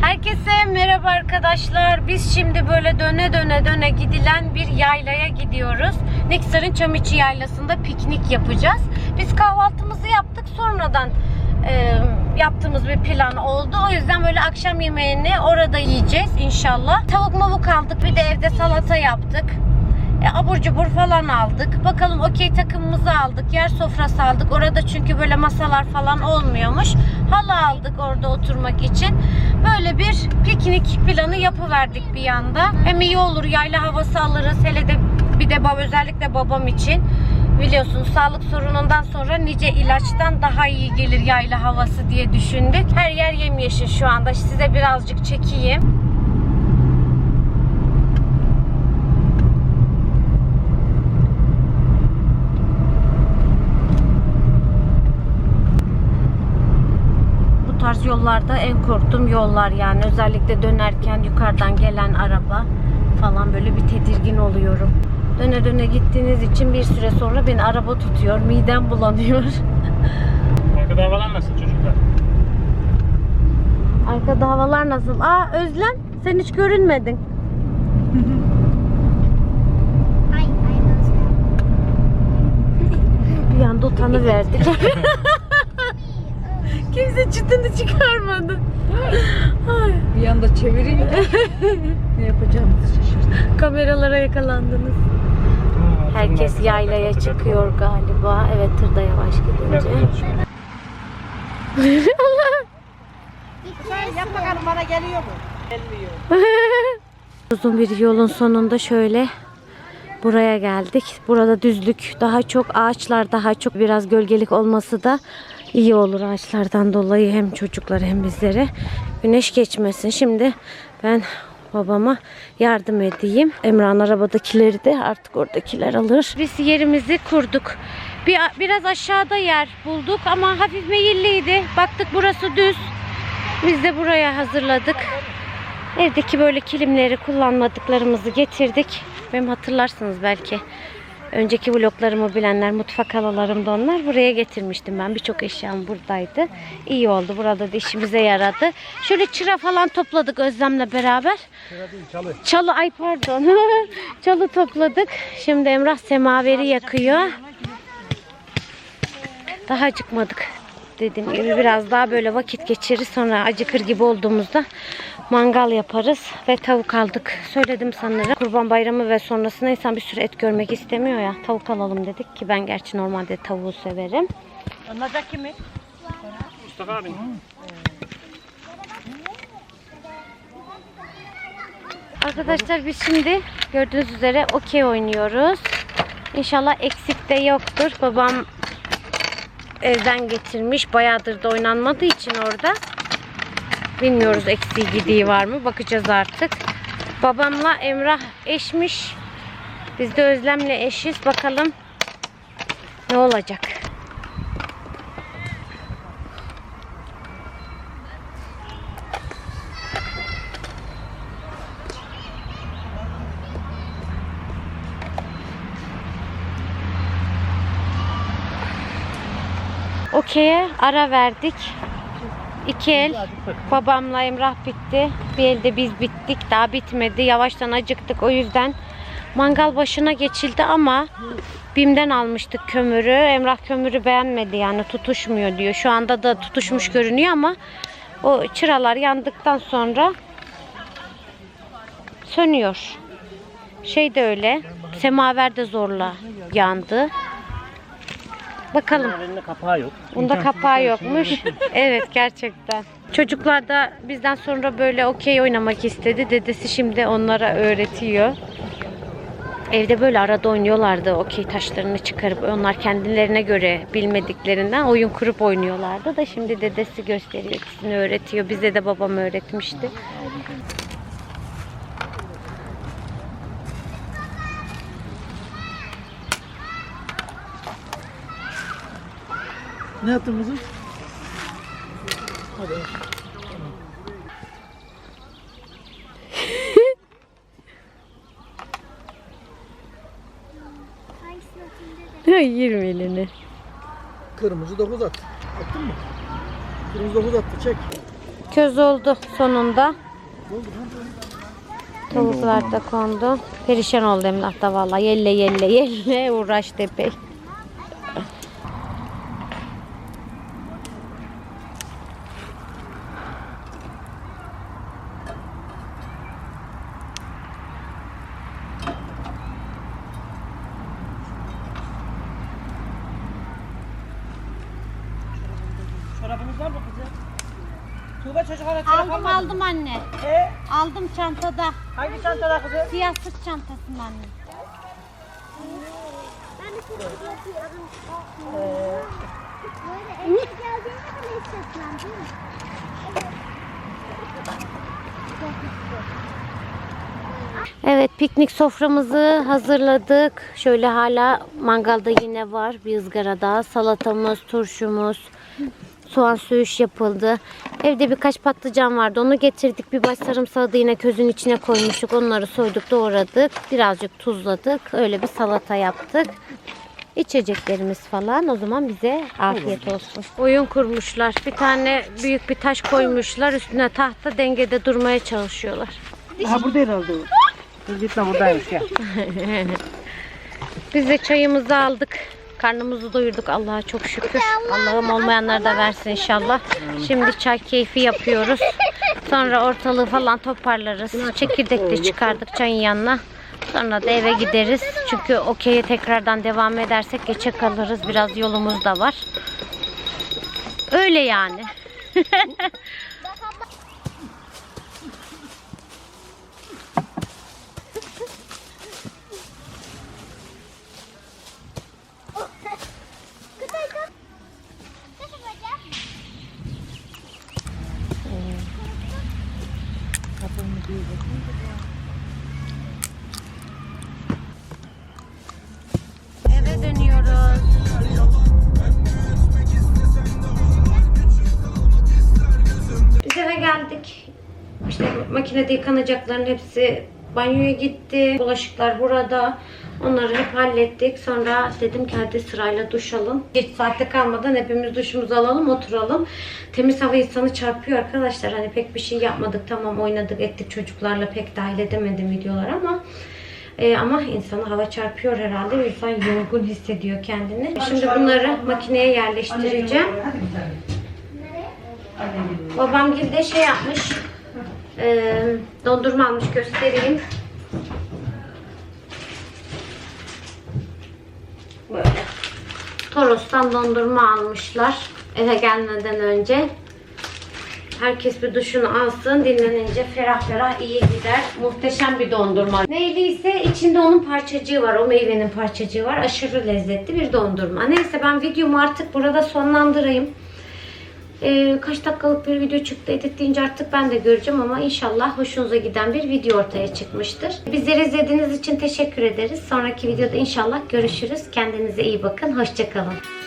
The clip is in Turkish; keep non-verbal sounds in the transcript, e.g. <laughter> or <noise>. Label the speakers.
Speaker 1: Herkese merhaba arkadaşlar. Biz şimdi böyle döne döne döne gidilen bir yaylaya gidiyoruz. Niksar'ın Çamiçi Yaylası'nda piknik yapacağız. Biz kahvaltımızı yaptık. Sonradan e, yaptığımız bir plan oldu. O yüzden böyle akşam yemeğini orada yiyeceğiz inşallah. Tavuk mavuk aldık. Bir de evde salata yaptık. E, abur cubur falan aldık. Bakalım okey takımımızı aldık. Yer sofrası aldık. Orada çünkü böyle masalar falan olmuyormuş. Halı aldık orada oturmak için. Böyle bir piknik planı yapıverdik bir yanda. Hem iyi olur yayla havası alırız. Hele de bir de bab- özellikle babam için. Biliyorsunuz sağlık sorunundan sonra nice ilaçtan daha iyi gelir yayla havası diye düşündük. Her yer yemyeşil şu anda. Size birazcık çekeyim. Tarz yollarda en korktuğum yollar yani özellikle dönerken yukarıdan gelen araba falan böyle bir tedirgin oluyorum. Döne döne gittiğiniz için bir süre sonra beni araba tutuyor, midem bulanıyor. <laughs>
Speaker 2: Arkada havalar nasıl çocuklar?
Speaker 1: Arkada havalar nasıl? Aa Özlem sen hiç görünmedin.
Speaker 3: Ay, ay nasıl? <laughs>
Speaker 1: Bir anda utanıverdik. <laughs> Kimse çıtını çıkarmadı. Ay,
Speaker 4: Bir anda çevireyim de ne yapacağımızı şaşırdım.
Speaker 1: kameralara yakalandınız. Herkes yaylaya çıkıyor galiba. Evet tırda yavaş gidince.
Speaker 4: Yap bakalım bana geliyor mu? Gelmiyor. <laughs>
Speaker 1: Uzun bir yolun sonunda şöyle buraya geldik. Burada düzlük daha çok, ağaçlar daha çok biraz gölgelik olması da iyi olur ağaçlardan dolayı hem çocuklara hem bizlere. Güneş geçmesin. Şimdi ben babama yardım edeyim. Emrah'ın arabadakileri de artık oradakiler alır. Biz yerimizi kurduk. Bir, biraz aşağıda yer bulduk ama hafif meyilliydi. Baktık burası düz. Biz de buraya hazırladık. Evdeki böyle kilimleri kullanmadıklarımızı getirdik. Benim hatırlarsınız belki. Önceki vloglarımı bilenler mutfak halalarımda onlar. Buraya getirmiştim ben. Birçok eşyam buradaydı. İyi oldu. Burada da işimize yaradı. Şöyle çıra falan topladık Özlem'le beraber.
Speaker 2: Çalı.
Speaker 1: Çalı ay pardon. <laughs> Çalı topladık. Şimdi Emrah semaveri yakıyor. Daha acıkmadık. Dediğim gibi biraz daha böyle vakit geçiririz. Sonra acıkır gibi olduğumuzda mangal yaparız ve tavuk aldık. Söyledim sanırım. Kurban bayramı ve sonrasında insan bir sürü et görmek istemiyor ya. Tavuk alalım dedik ki ben gerçi normalde tavuğu severim.
Speaker 4: Anlayacak kimi?
Speaker 2: Mustafa abi.
Speaker 1: Arkadaşlar biz şimdi gördüğünüz üzere okey oynuyoruz. İnşallah eksik de yoktur. Babam evden getirmiş. Bayağıdır da oynanmadığı için orada. Bilmiyoruz eksiği gidiği var mı. Bakacağız artık. Babamla Emrah eşmiş. Biz de Özlem'le eşiz. Bakalım ne olacak. Okey'e ara verdik. İki el babamla Emrah bitti. Bir elde biz bittik. Daha bitmedi. Yavaştan acıktık. O yüzden mangal başına geçildi ama Bim'den almıştık kömürü. Emrah kömürü beğenmedi yani tutuşmuyor diyor. Şu anda da tutuşmuş görünüyor ama o çıralar yandıktan sonra sönüyor. Şey de öyle. Semaver de zorla yandı. Bakalım.
Speaker 2: Elinde kapağı yok.
Speaker 1: Bunda kapağı yokmuş. <laughs> evet gerçekten. Çocuklar da bizden sonra böyle okey oynamak istedi. Dedesi şimdi onlara öğretiyor. Evde böyle arada oynuyorlardı. Okey taşlarını çıkarıp onlar kendilerine göre bilmediklerinden oyun kurup oynuyorlardı da şimdi dedesi gösteriyor, ikisini öğretiyor. Bize de babam öğretmişti.
Speaker 5: Ne yaptın kızım? Hadi.
Speaker 1: 20 elini.
Speaker 5: Kırmızı 9 at. Attın mı? Kırmızı 9 attı çek.
Speaker 1: köz oldu sonunda. Tavuklar da kondu. Perişan oldu Emrah da valla. Yelle yelle yelle <laughs> uğraştı epey.
Speaker 4: Tuğba çocuklara çorap
Speaker 1: Aldım
Speaker 4: almadın mı?
Speaker 1: aldım anne.
Speaker 4: E,
Speaker 1: Aldım çantada.
Speaker 4: hangi çantada kızım?
Speaker 1: Siyah sırt çantasının anne.
Speaker 3: Ben de çok yapıyorum. Böyle eve geldiğinde bile hissetmem değil mi?
Speaker 1: Evet piknik soframızı hazırladık. Şöyle hala mangalda yine var bir ızgarada. Salatamız, turşumuz, soğan söğüş yapıldı. Evde birkaç patlıcan vardı. Onu getirdik. Bir baş sarımsağı da yine közün içine koymuştuk. Onları soyduk, doğradık. Birazcık tuzladık. Öyle bir salata yaptık. İçeceklerimiz falan. O zaman bize afiyet olsun. Oyun kurmuşlar. Bir tane büyük bir taş koymuşlar. Üstüne tahta dengede durmaya çalışıyorlar.
Speaker 4: Ha burada herhalde o. Kız gitme buradaymış ya. <laughs>
Speaker 1: Biz de çayımızı aldık. Karnımızı doyurduk Allah'a çok şükür. Allah'ım olmayanları da versin inşallah. Şimdi çay keyfi yapıyoruz. <laughs> Sonra ortalığı falan toparlarız. Çekirdek de çıkardık çayın yanına. Sonra da eve gideriz. Çünkü okey'e tekrardan devam edersek geçe kalırız. Biraz yolumuz da var. Öyle yani. <laughs> makinede yıkanacakların hepsi banyoya gitti. Bulaşıklar burada. Onları hep hallettik. Sonra dedim ki hadi sırayla duş alın. Geç saatte kalmadan hepimiz duşumuzu alalım oturalım. Temiz hava insanı çarpıyor arkadaşlar. Hani pek bir şey yapmadık. Tamam oynadık ettik çocuklarla pek dahil edemedim videolar ama e, ama insana hava çarpıyor herhalde insan yorgun hissediyor kendini. Şimdi bunları makineye yerleştireceğim. Babam gibi de şey yapmış. E, dondurma almış göstereyim. Böyle. Toros'tan dondurma almışlar eve gelmeden önce. Herkes bir duşunu alsın. Dinlenince ferah ferah iyi gider. Muhteşem bir dondurma. Neyli ise içinde onun parçacığı var. O meyvenin parçacığı var. Aşırı lezzetli bir dondurma. Neyse ben videomu artık burada sonlandırayım. Ee, kaç dakikalık bir video çıktı editleyince artık ben de göreceğim ama inşallah hoşunuza giden bir video ortaya çıkmıştır. Bizleri izlediğiniz için teşekkür ederiz. Sonraki videoda inşallah görüşürüz. Kendinize iyi bakın. Hoşçakalın.